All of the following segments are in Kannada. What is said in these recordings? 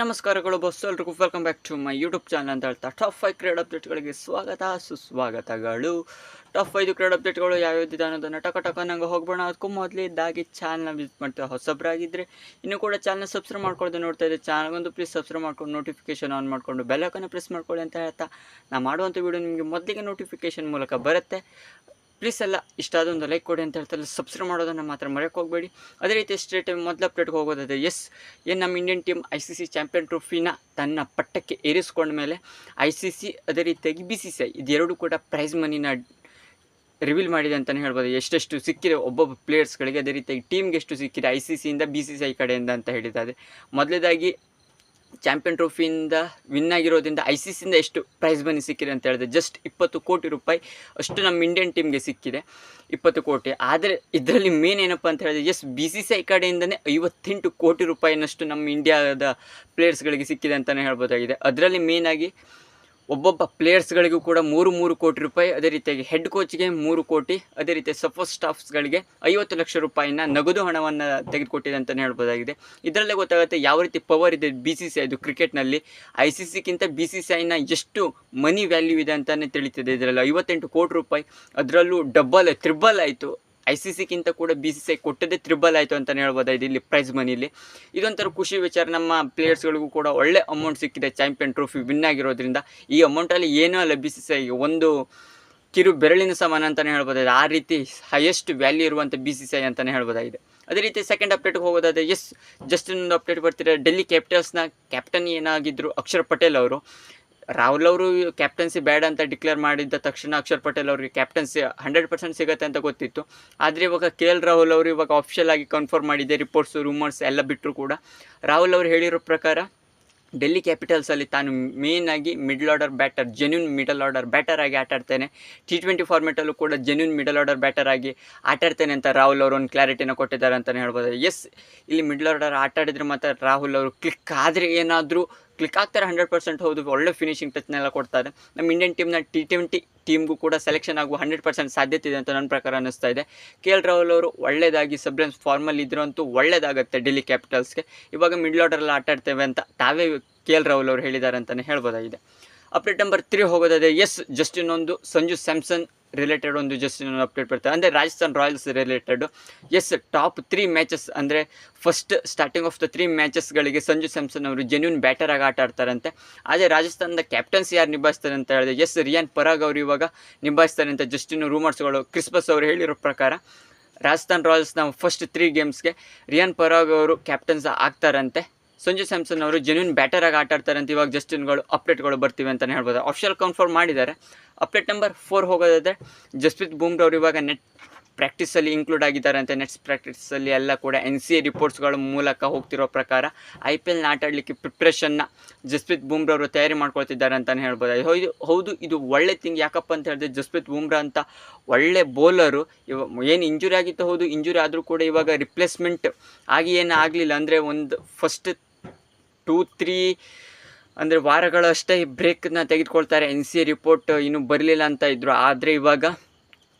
ನಮಸ್ಕಾರಗಳು ಬಸ್ ಎಲ್ರಿಗೂ. Welcome back to my YouTube channel ಅಂತ ಹೇಳ್ತಾ ಟಫ್ ಫೈವ್ ಕ್ರೀಡ್ ಅಪ್ಡೇಟ್ಗಳಿಗೆ ಸ್ವಾಗತ, ಸುಸ್ವಾಗತಗಳು. ಟಫ್ ಫೈವ್ ಕ್ರೀಡ್ ಅಪ್ಡೇಟ್ಗಳು ಯಾವ್ಯಾವ್ದಿದೆ ಅನ್ನೋದನ್ನು ಟಕ ಟಕ ನಂಗೆ ಹೋಗ್ಬೋಣ ಅದಕ್ಕೂ ಮೊದಲಿದ್ದಾಗಿ ಚಾನಲ್ನ ವಿಸಿಟ್ ಮಾಡ್ತೀವಿ ಹೊಸಬ್ರಾಗಿದ್ದರೆ ಇನ್ನೂ ಕೂಡ ಚಾನಲ್ ಸಬ್ಸ್ಕ್ರೈಬ್ ಮಾಡ್ಕೊಳ್ಳೋದು ನೋಡ್ತಾ ಇದ್ದೆ ಚಾನಲ್ಗೊಂದು ಪ್ಲೀಸ್ ಸಬ್ಸ್ಕ್ರೈಬ್ ಮಾಡ್ಕೊಂಡು ನೋಟಿಫಿಕೇಶನ್ ಆನ್ ಮಾಡಿಕೊಂಡು ಬೆಲ್ಲಕನ್ನು ಪ್ರೆಸ್ ಮಾಡ್ಕೊಳ್ಳಿ ಅಂತ ಹೇಳ್ತಾ. ನಾನು ಮಾಡುವಂಥ ವೀಡಿಯೋ ನಿಮಗೆ ಮೊದಲಿಗೆ ನೋಟಿಫಿಕೇಶನ್ ಮೂಲಕ ಬರುತ್ತೆ. ಪ್ಲೀಸ್ ಎಲ್ಲ ಇಷ್ಟ ಆದೊಂದು ಲೈಕ್ ಕೊಡಿ ಅಂತ ಹೇಳ್ತಾರೆ. ಸಬ್ಸ್ಕ್ರೈಬ್ ಮಾಡೋದನ್ನು ಮಾತ್ರ ಮರೆಯೋಕೆ ಹೋಗಬೇಡಿ. ಅದೇ ರೀತಿ ಸ್ಟೇಟ್ ಮೊದಲ ಅಪ್ಡೇಟ್ಗೆ ಹೋಗೋದಾದ್ರೆ ಎಸ್ ಏನು ನಮ್ಮ Indian team I C C champion ಟ್ರೋಫಿನ ತನ್ನ ಪಟ್ಟಕ್ಕೆ ಏರಿಸ್ಕೊಂಡ ಮೇಲೆ ಐ ಸಿ ಸಿ ಅದೇ ರೀತಿಯಾಗಿ ಬಿ ಸಿ ಸಿ ಐ ಇದೆರಡು ಕೂಡ ಪ್ರೈಸ್ ಮನಿನ ರಿವೀಲ್ ಮಾಡಿದೆ ಅಂತಲೇ ಹೇಳ್ಬೋದು. ಎಷ್ಟೆಷ್ಟು ಸಿಕ್ಕಿದೆ ಒಬ್ಬೊಬ್ಬ ಪ್ಲೇಯರ್ಸ್ಗಳಿಗೆ ಅದೇ ರೀತಿಯಾಗಿ ಟೀಮ್ಗೆ ಎಷ್ಟು ಸಿಕ್ಕಿದೆ ಐ ಸಿ ಸಿಯಿಂದ ಬಿ ಸಿ ಸಿ ಐ ಕಡೆಯಿಂದ ಅಂತ ಹೇಳಿದ್ದಾರೆ. ಮೊದಲೇದಾಗಿ ಚಾಂಪಿಯನ್ ಟ್ರೋಫಿಯಿಂದ ವಿನ್ ಆಗಿರೋದ್ರಿಂದ ಐ ಸಿ ಸಿಯಿಂದ ಎಷ್ಟು ಪ್ರೈಸ್ ಮನಿ ಸಿಕ್ಕಿದೆ ಅಂತ ಹೇಳಿದ್ರೆ ಜಸ್ಟ್ ಇಪ್ಪತ್ತು ಕೋಟಿ ರೂಪಾಯಿ ಅಷ್ಟು ನಮ್ಮ ಇಂಡಿಯನ್ ಟೀಮ್ಗೆ ಸಿಕ್ಕಿದೆ. ಇಪ್ಪತ್ತು ಕೋಟಿ. ಆದರೆ ಇದರಲ್ಲಿ ಮೇನ್ ಏನಪ್ಪ ಅಂತ ಹೇಳಿದ್ರೆ yes B C C I ಕಡೆಯಿಂದನೇ ಐವತ್ತೆಂಟು ಕೋಟಿ ರೂಪಾಯಿನಷ್ಟು ನಮ್ಮ ಇಂಡಿಯಾದ ಪ್ಲೇಯರ್ಸ್ಗಳಿಗೆ ಸಿಕ್ಕಿದೆ ಅಂತಲೇ ಹೇಳ್ಬೋದಾಗಿದೆ. ಅದರಲ್ಲಿ ಮೇನಾಗಿ ಒಬ್ಬೊಬ್ಬ ಪ್ಲೇಯರ್ಸ್ಗಳಿಗೂ ಕೂಡ ಮೂರು ಮೂರು ಕೋಟಿ ರೂಪಾಯಿ ಅದೇ ರೀತಿಯಾಗಿ ಹೆಡ್ ಕೋಚ್ಗೆ ಮೂರು ಕೋಟಿ, ಅದೇ ರೀತಿ ಸಪೋರ್ಟ್ ಸ್ಟಾಫ್ಸ್ಗಳಿಗೆ ಐವತ್ತು ಲಕ್ಷ ರೂಪಾಯಿನ ನಗದು ಹಣವನ್ನು ತೆಗೆದುಕೊಟ್ಟಿದೆ ಅಂತಲೇ ಹೇಳ್ಬೋದಾಗಿದೆ. ಇದರಲ್ಲೇ ಗೊತ್ತಾಗುತ್ತೆ ಯಾವ ರೀತಿ ಪವರ್ ಇದೆ ಬಿ ಸಿ ಸಿ ಐದು ಕ್ರಿಕೆಟ್ನಲ್ಲಿ ಐ ಸಿ ಸಿಗಿಂತ ಬಿ ಸಿ ಸಿ ಐನ ಎಷ್ಟು ಮನಿ ವ್ಯಾಲ್ಯೂ ಇದೆ ಅಂತಲೇ ತಿಳಿತಿದೆ ಇದರಲ್ಲಿ. ಐವತ್ತೆಂಟು ಕೋಟಿ ರೂಪಾಯಿ. ಅದರಲ್ಲೂ ಡಬ್ಬಲ್ ತ್ರಿಬಲ್ ಆಯಿತು. ಐ ಸಿ ಸಿಗಿಂತ ಕೂಡ ಬಿ ಸಿ ಸಿ ಐ ಕೊಟ್ಟದೇ ತ್ರಿಬಲ್ ಆಯಿತು ಅಂತಲೇ ಹೇಳ್ಬೋದಾಗಿದೆ ಇಲ್ಲಿ ಪ್ರೈಸ್ ಮನಿಲಿ ಇದೊಂಥರ ಖುಷಿ ವಿಚಾರ. ನಮ್ಮ ಪ್ಲೇಯರ್ಸ್ಗಳಿಗೂ ಕೂಡ ಒಳ್ಳೆ ಅಮೌಂಟ್ ಸಿಕ್ಕಿದೆ. ಚಾಂಪಿಯನ್ ಟ್ರೋಫಿ ವಿನ್ ಆಗಿರೋದ್ರಿಂದ. ಈ ಅಮೌಂಟಲ್ಲಿ ಏನೂ ಅಲ್ಲ ಬಿ ಸಿ. ಸಿ ಐಗೆ ಒಂದು ಕಿರು ಬೆರಳಿನ ಸಮಾನ ಅಂತಲೇ ಹೇಳ್ಬೋದಾಗಿದೆ ಆ ರೀತಿ ಹೈಯೆಸ್ಟ್ ವ್ಯಾಲ್ಯೂ ಇರುವಂಥ ಬಿ ಸಿ ಸಿ ಐ ಅಂತಲೇ ಹೇಳ್ಬೋದಾಗಿದೆ ಅದೇ ರೀತಿ ಸೆಕೆಂಡ್ ಅಪ್ಡೇಟ್ಗೆ ಹೋಗೋದಾದ್ರೆ ಎಸ್ ಜಸ್ಟ್ ಇನ್ನೊಂದು ಅಪ್ಡೇಟ್ ಬರ್ತಿದೆ. ಡೆಲ್ಲಿ ಕ್ಯಾಪಿಟಲ್ಸ್ನ ಕ್ಯಾಪ್ಟನ್ ಏನಾಗಿದ್ದರು ಅಕ್ಷರ್ ಪಟೇಲ್ ಅವರು. ರಾಹುಲ್ ಅವರು ಕ್ಯಾಪ್ಟನ್ಸಿ ಬ್ಯಾಡ್ ಅಂತ ಡಿಕ್ಲೇರ್ ಮಾಡಿದ್ದ ತಕ್ಷಣ ಅಕ್ಷರ್ ಪಟೇಲ್ ಅವರಿಗೆ ಕ್ಯಾಪ್ಟನ್ಸಿ ಹಂಡ್ರೆಡ್ ಪರ್ಸೆಂಟ್ ಸಿಗುತ್ತೆ ಅಂತ ಗೊತ್ತಿತ್ತು. ಆದರೆ ಇವಾಗ ಕೆ ಎಲ್ ರಾಹುಲ್ ಅವರು ಇವಾಗ ಆಫಿಷಿಯಲ್ ಆಗಿ ಕನ್ಫರ್ಮ್ ಮಾಡಿದೆ ರಿಪೋರ್ಟ್ಸು ರೂಮರ್ಸ್ ಎಲ್ಲ ಬಿಟ್ಟರು ಕೂಡ. ರಾಹುಲ್ ಅವರು ಹೇಳಿರೋ ಪ್ರಕಾರ ಡೆಲ್ಲಿ ಕ್ಯಾಪಿಟಲ್ಸಲ್ಲಿ ತಾನು ಮೇನ್ ಆಗಿ middle order batter genuine middle order batter ಆಗಿ ಆಟಾಡ್ತೇನೆ. ಟಿ ಟ್ವೆಂಟಿ ಫಾರ್ಮೆಟಲ್ಲೂ ಕೂಡ ಜೆನ್ಯೂನ್ ಮಿಡಲ್ ಆರ್ಡರ್ ಬ್ಯಾಟರ್ ಆಗಿ ಆಟಾಡ್ತೇನೆ ಅಂತ ರಾಹುಲ್ ಅವರು ಒಂದು ಕ್ಲಾರಿಟಿನ ಕೊಟ್ಟಿದ್ದಾರೆ ಅಂತಲೇ ಹೇಳ್ಬೋದು. ಎಸ್ ಇಲ್ಲಿ ಮಿಡ್ಲ್ ಆರ್ಡರ್ ಆಟಾಡಿದರೆ ಮಾತ್ರ ರಾಹುಲ್ ಅವರು ಕ್ಲಿಕ್ ಆದರೆ ಏನಾದರೂ ಕ್ಲಿಕ್ ಆಗ್ತಾರೆ ಹಂಡ್ರೆಡ್ ಪರ್ಸೆಂಟ್ ಹೌದು, ಒಳ್ಳೆ ಫಿನಿಶಿಂಗ್ ಟಚ್ನೆಲ್ಲ ಕೊಡ್ತಾರೆ ನಮ್ಮ ಇಂಡಿಯನ್ ಟೀಮ್ನ ಟಿ ಟ್ವೆಂಟಿ ಟೀಮ್ಗೂ ಕೂಡ ಸೆಲೆಕ್ಷನ್ ಆಗುವ ಹಂಡ್ರೆಡ್ ಪರ್ಸೆಂಟ್ ಸಾಧ್ಯತೆ ಇದೆ ಅಂತ ನನ್ನ ಪ್ರಕಾರ ಅನ್ನಿಸ್ತಾ ಇದೆ. ಕೆ ಎಲ್ ರಾಹುಲ್ ಅವರು ಒಳ್ಳೆಯದಾಗಿ ಸಬ್ರೆನ್ಸ್ ಫಾರ್ಮಲ್ಲಿ ಅಂತೂ ಒಳ್ಳೆಯದಾಗುತ್ತೆ ಡೆಲ್ಲಿ ಕ್ಯಾಪಿಟಲ್ಸ್ಗೆ ಇವಾಗ ಮಿಡ್ಲ್ ಆರ್ಡರಲ್ಲಿ ಆಟ ಆಡ್ತೇವೆ ಅಂತ ತಾವೇ ಕೆ ಎಲ್ ರಾಹುಲ್ ಅವರು ಹೇಳಿದ್ದಾರೆ ಅಂತಲೇ ಹೇಳ್ಬೋದಾಗಿದೆ. ಅಪ್ಡೇಟ್ ನಂಬರ್ ತ್ರೀ ಹೋಗೋದಾದರೆ ಎಸ್ ಜಸ್ಟ್ ಇನ್ನೊಂದು ಸಂಜು ಸ್ಯಾಮ್ಸನ್ ರಿಲೇಟೆಡ್ ಒಂದು ಜಸ್ಟ್ ಇನ್ನೊಂದು ಅಪ್ಡೇಟ್ ಬರ್ತದೆ ಅಂದರೆ Rajasthan Royals related yes top three matches ಅಂದರೆ first starting of the three ಮ್ಯಾಚಸ್ಗಳಿಗೆ Sanju Samson ಅವರು ಜೆನ್ಯೂನ್ ಬ್ಯಾಟರ್ ಆಗಿ ಆಟ ಆಡ್ತಾರಂತೆ. ಆದರೆ ರಾಜಸ್ಥಾನದ ಕ್ಯಾಪ್ಟನ್ಸಿ ಯಾರು ನಿಭಾಯಿಸ್ತಾರೆ ಅಂತ ಹೇಳಿದೆ ಎಸ್ ರಿಯಾನ್ ಪರಾಗ್ ಅವರು ಇವಾಗ ನಿಭಾಯಿಸ್ತಾರೆ ಅಂತ ಜಸ್ಟ್ ಇನ್ನು ರೂಮರ್ಸ್ಗಳು ಕ್ರಿಸ್ಮಸ್ ಅವರು ಹೇಳಿರೋ ಪ್ರಕಾರ ರಾಜಸ್ಥಾನ್ ರಾಯಲ್ಸ್ನ ಫಸ್ಟ್ ತ್ರೀ ಗೇಮ್ಸ್ಗೆ ರಿಯಾನ್ ಪರಾಗ್ ಅವರು ಕ್ಯಾಪ್ಟನ್ಸ್ ಆಗ್ತಾರಂತೆ. ಸಂಜು ಸ್ಯಾಮ್ಸನ್ ಅವರು ಜೆನ್ಯೂನ್ ಬ್ಯಾಟರ್ ಆಗಿ ಆಟ ಆಡ್ತಾರೆ ಅಂತ ಇವಾಗ ಜಸ್ಟಿನ್ಗಳು ಅಪ್ಡೇಟ್ಗಳು ಬರ್ತಿವೆ ಅಂತಲೇ ಹೇಳ್ಬೋದು. ಅಫಿಷಿಯಲ್ ಕನ್ಫರ್ಮ್ ಮಾಡಿದ್ದಾರೆ. ಅಪ್ಡೇಟ್ ನಂಬರ್ ಫೋರ್ ಹೋಗೋದಾದರೆ ಜಸ್ಪ್ರೀತ್ ಅವರು ಇವಾಗ ನೆಟ್ ಪ್ರಾಕ್ಟೀಸಲ್ಲಿ ಇನ್ಕ್ಲೂಡ್ ಆಗಿದ್ದಾರೆ ಅಂತ ನೆಟ್ಸ್ ಪ್ರಾಕ್ಟೀಸಲ್ಲಿ ಎಲ್ಲ ಕೂಡ ಎನ್ ಸಿ ಎ ರಿಪೋರ್ಟ್ಸ್ಗಳ ಮೂಲಕ ಹೋಗ್ತಿರೋ ಪ್ರಕಾರ ಐ ಪಿ ಎಲ್ನ ಆಟ ಆಡಲಿಕ್ಕೆ ಪ್ರಿಪ್ರೇಷನ್ನ ಜಸ್ಪ್ರೀತ್ ಬೂಮ್ರವರು ತಯಾರಿ ಮಾಡ್ಕೊಳ್ತಿದ್ದಾರೆ ಅಂತಲೇ ಹೇಳ್ಬೋದು. ಹೌದು ಹೌದು, ಇದು ಒಳ್ಳೆ ತಿಂಗ್ ಯಾಕಪ್ಪ ಅಂತ ಹೇಳಿದ್ರೆ ಜಸ್ಪ್ರೀತ್ ಬೂಮ್ರಾ ಅಂತ ಒಳ್ಳೆ ಬೌಲರು ಇವ, ಏನು ಇಂಜುರಿ ಆಗಿತ್ತು ಹೌದು ಇಂಜುರಿ ಆದರೂ ಕೂಡ ಇವಾಗ ರಿಪ್ಲೇಸ್ಮೆಂಟ್ ಆಗಿ ಏನು ಆಗಲಿಲ್ಲ ಅಂದರೆ ಒಂದು ಫಸ್ಟ್ ಟೂ ತ್ರೀ ಅಂದರೆ ವಾರಗಳಷ್ಟೇ ಬ್ರೇಕ್ನ ತೆಗೆದುಕೊಳ್ತಾರೆ. ಎನ್ ಸಿ ಎ ರಿಪೋರ್ಟ್ ಇನ್ನೂ ಬರಲಿಲ್ಲ ಅಂತ ಇದ್ದರು ಆದರೆ ಇವಾಗ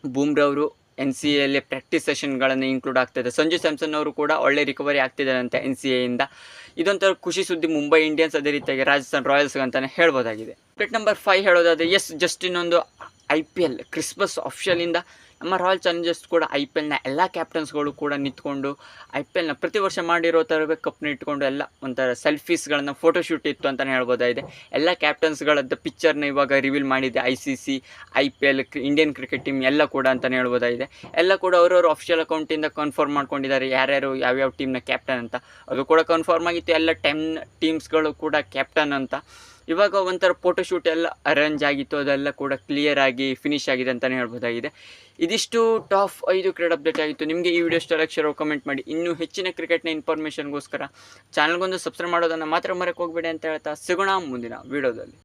ಬೂಮ್ರವರು ಎನ್ ಸಿ ಎಲ್ಲಿ ಪ್ರಾಕ್ಟೀಸ್ ಸೆಷನ್ಗಳನ್ನು ಇನ್ಕ್ಲೂಡ್ ಆಗ್ತಿದೆ ಸಂಜು ಸ್ಯಾಮ್ಸನ್ ಅವರು ಕೂಡ ಒಳ್ಳೆ ರಿಕವರಿ ಆಗ್ತಿದ್ದಾರಂತೆ ಎನ್ ಸಿ ಎಯಿಂದ ಇದೊಂಥರ ಖುಷಿ ಸುದ್ದಿ ಮುಂಬೈ ಇಂಡಿಯನ್ಸ್ ಅದೇ ರೀತಿಯಾಗಿ ರಾಜಸ್ಥಾನ್ ರಾಯಲ್ಸ್ಗೆ ಅಂತಲೇ ಹೇಳ್ಬೋದಾಗಿದೆ. ಪ್ಲೇಟ್ ನಂಬರ್ ಫೈವ್ ಹೇಳೋದಾದರೆ ಎಸ್ ಜಸ್ಟ್ ಇನ್ನೊಂದು ಐ ಪಿ ಎಲ್ ಕ್ರಿಸ್ಮಸ್ ಅಫಿಷಿಯಲಿಂದ ನಮ್ಮ ರಾಯಲ್ ಚಾಲೆಂಜರ್ಸ್ ಕೂಡ ಐ ಪಿ ಎಲ್ನ ಎಲ್ಲ ಕ್ಯಾಪ್ಟನ್ಸ್ಗಳು ಕೂಡ ನಿಂತ್ಕೊಂಡು ಐ ಪಿ ಎಲ್ನ ಪ್ರತಿ ವರ್ಷ ಮಾಡಿರೋ ಥರವೇ ಕಪ್ನ ಇಟ್ಕೊಂಡು ಎಲ್ಲ ಒಂಥರ ಸೆಲ್ಫೀಸ್ಗಳನ್ನು ಫೋಟೋಶೂಟ್ ಇತ್ತು ಅಂತಲೇ ಹೇಳ್ಬೋದಾಗಿದೆ ಎಲ್ಲ ಕ್ಯಾಪ್ಟನ್ಸ್ಗಳದ್ದು ಪಿಕ್ಚರ್ನ ಇವಾಗ ರಿವೀಲ್ ಮಾಡಿದೆ I C C, I P L Indian cricket team ಎಲ್ಲ ಕೂಡ ಅಂತಲೇ ಹೇಳ್ಬೋದಾಗಿದೆ ಎಲ್ಲ ಕೂಡ ಅವರವ್ರ ಅಫಿಷಿಯಲ್ ಅಕೌಂಟಿಂದ ಕನ್ಫರ್ಮ್ ಮಾಡ್ಕೊಂಡಿದ್ದಾರೆ ಯಾರ್ಯಾರು ಯಾವ್ಯಾವ ಟೀಮ್ನ ಕ್ಯಾಪ್ಟನ್ ಅಂತ. ಅದು ಕೂಡ ಕನ್ಫರ್ಮ್ ಆಗಿತ್ತು ಎಲ್ಲ ಟೆನ್ ಟೀಮ್ಸ್ಗಳು ಕೂಡ ಕ್ಯಾಪ್ಟನ್ ಅಂತ. ಇವಾಗ ಒಂಥರ ಫೋಟೋಶೂಟ್ ಎಲ್ಲ ಅರೇಂಜ್ ಆಗಿತ್ತು, ಅದೆಲ್ಲ ಕೂಡ ಕ್ಲಿಯರ್ ಆಗಿ ಫಿನಿಶ್ ಆಗಿದೆ ಅಂತಲೇ ಹೇಳ್ಬೋದಾಗಿದೆ. ಇದಿಷ್ಟು ಟಾಪ್ ಐದು ಕ್ರೀಡೆ ಅಪ್ಡೇಟ್ ಆಗಿತ್ತು. ನಿಮಗೆ ಈ ವಿಡಿಯೋ ಇಷ್ಟ ಲಕ್ಷ ಕಮೆಂಟ್ ಮಾಡಿ. ಇನ್ನೂ ಹೆಚ್ಚಿನ ಕ್ರಿಕೆಟ್ನ ಇನ್ಫಾರ್ಮೇಷನ್ಗೋಸ್ಕರ ಚಾನಲ್ಗೊಂದು ಸಬ್ಸ್ಕ್ರೈಬ್ ಮಾಡೋದನ್ನು ಮಾತ್ರ ಮರಕ್ಕೆ ಹೋಗಬೇಡಿ ಅಂತ ಹೇಳ್ತಾ ಸಿಗೋಣ ಮುಂದಿನ ವಿಡಿಯೋದಲ್ಲಿ